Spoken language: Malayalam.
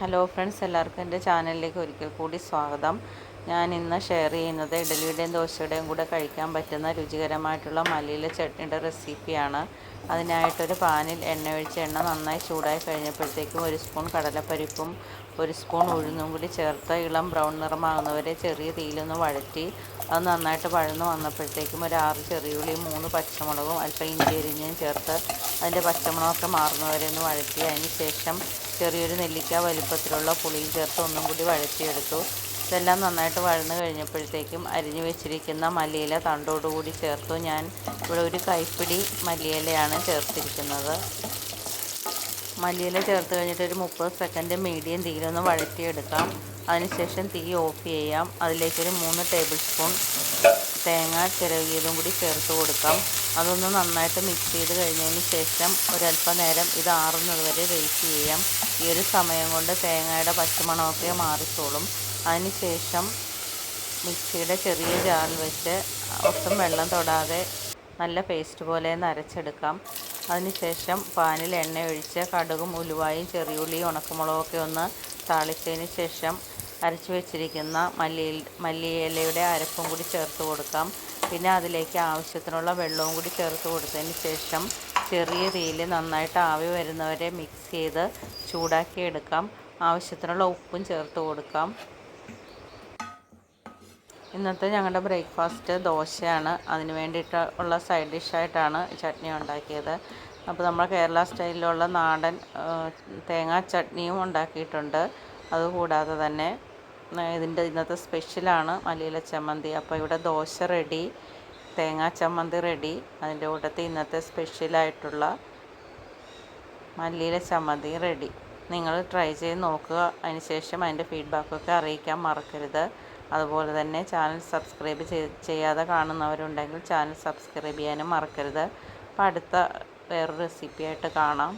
ഹലോ ഫ്രണ്ട്സ് എല്ലാവർക്കും എന്റെ ചാനലിലേക്ക് ഒരിക്കൽ കൂടി സ്വാഗതം. ഞാൻ ഇന്ന് ഷെയർ ചെയ്യുന്നത് ഇഡലിയുടെയും ദോശയുടെയും കൂടെ കഴിക്കാൻ പറ്റുന്ന രുചികരമായിട്ടുള്ള മല്ലിയില ചട്നിയുടെ റെസിപ്പിയാണ് അതിനായിട്ടൊരു പാനിൽ എണ്ണ ഒഴിച്ച് എണ്ണ നന്നായി ചൂടായി കഴിഞ്ഞപ്പോഴത്തേക്കും ഒരു സ്പൂൺ കടലപ്പരിപ്പും ഒരു സ്പൂൺ ഉഴുന്നും കൂടി ചേർത്ത് ഇളം ബ്രൗൺ നിറമാകുന്നവരെ ചെറിയ തീയിലൊന്ന് വഴറ്റി അത് നന്നായിട്ട് വഴന്ന് വന്നപ്പോഴത്തേക്കും ഒരു ആറ് ചെറിയുള്ളിയും മൂന്ന് പച്ചമുളകും അല്പം ഇഞ്ചി എരിഞ്ഞും ചേർത്ത് അതിന്റെ പച്ചമുളകൊക്കെ മാറുന്നവരെ ഒന്ന് വഴറ്റി അതിന് ശേഷം ചെറിയൊരു നെല്ലിക്ക വലിപ്പത്തിലുള്ള പുളിയും ചേർത്ത് ഒന്നും കൂടി വഴറ്റിയെടുത്തു. ഇതെല്ലാം നന്നായിട്ട് വഴന്ന് കഴിഞ്ഞപ്പോഴത്തേക്കും അരിഞ്ഞു വെച്ചിരിക്കുന്ന മല്ലിയില തണ്ടോടുകൂടി ചേർത്തു. ഞാൻ ഇവിടെ ഒരു കൈപ്പിടി മല്ലിയിലയാണ് ചേർത്തിരിക്കുന്നത്. മല്ലിയില ചേർത്ത് കഴിഞ്ഞിട്ട് ഒരു മുപ്പത് സെക്കൻഡ് മീഡിയം തീയിലൊന്ന് വഴറ്റിയെടുക്കാം. അതിനുശേഷം തീ ഓഫ് ചെയ്യാം. അതിലേക്കൊരു മൂന്ന് ടേബിൾ സ്പൂൺ തേങ്ങ ചിരവിയതും കൂടി ചേർത്ത് കൊടുക്കാം. അതൊന്ന് നന്നായിട്ട് മിക്സ് ചെയ്ത് കഴിഞ്ഞതിന് ശേഷം ഒരല്പം നേരം ഇത് ആറുന്നത് വരെ വെയിറ്റ് ചെയ്യാം. ഈ ഒരു സമയം കൊണ്ട് തേങ്ങയുടെ പച്ചമണമൊക്കെ മാറിക്കോളും. അതിന് ശേഷം മിക്സിയുടെ ചെറിയ ജാറിൽ വെച്ച് ഒട്ടും വെള്ളം തൊടാതെ നല്ല പേസ്റ്റ് പോലെ അരച്ചെടുക്കാം. അതിനുശേഷം പാനിൽ എണ്ണ ഒഴിച്ച് കടുകും ഉലുവായും ചെറിയുള്ളിയും ഉണക്കമുളകൊക്കെ ഒന്ന് താളിച്ചതിന് ശേഷം അരച്ച് വെച്ചിരിക്കുന്ന മല്ലി മല്ലിയിലയുടെ അരപ്പും കൂടി ചേർത്ത് കൊടുക്കാം. പിന്നെ അതിലേക്ക് ആവശ്യത്തിനുള്ള വെള്ളവും കൂടി ചേർത്ത് കൊടുത്തതിന് ശേഷം ചെറിയ തീയിൽ നന്നായിട്ട് ആവി വരുന്നവരെ മിക്സ് ചെയ്ത് ചൂടാക്കി എടുക്കാം ആവശ്യത്തിനുള്ള ഉപ്പും ചേർത്ത് കൊടുക്കാം. ഇന്നത്തെ ഞങ്ങളുടെ ബ്രേക്ക്ഫാസ്റ്റ് ദോശയാണ്. അതിന് വേണ്ടിയിട്ട് ഉള്ള സൈഡ് ഡിഷായിട്ടാണ് ചട്നി ഉണ്ടാക്കിയത്. അപ്പോൾ നമ്മൾ കേരള സ്റ്റൈലിലുള്ള നാടൻ തേങ്ങാ ചട്നിയും ഉണ്ടാക്കിയിട്ടുണ്ട്. അതുകൂടാതെ തന്നെ ഇതിന്റെ ഇന്നത്തെ സ്പെഷ്യലാണ് മല്ലിയില ചമ്മന്തി. അപ്പോൾ ഇവിടെ ദോശ റെഡി തേങ്ങാ ചമ്മന്തി റെഡി. അതിന്റെ കൂട്ടത്തിൽ ഇന്നത്തെ സ്പെഷ്യലായിട്ടുള്ള മല്ലിയില ചമ്മന്തി റെഡി. നിങ്ങൾ ട്രൈ ചെയ്ത് നോക്കുക. അതിന് ശേഷം അതിന്റെ ഫീഡ്ബാക്കൊക്കെ അറിയിക്കാൻ മറക്കരുത്. അതുപോലെ തന്നെ ചാനൽ സബ്സ്ക്രൈബ് ചെയ്യാതെ കാണുന്നവരുണ്ടെങ്കിൽ ചാനൽ സബ്സ്ക്രൈബ് ചെയ്യാനും മറക്കരുത്. അപ്പം അടുത്ത വേറൊരു റെസിപ്പിയായിട്ട് കാണാം.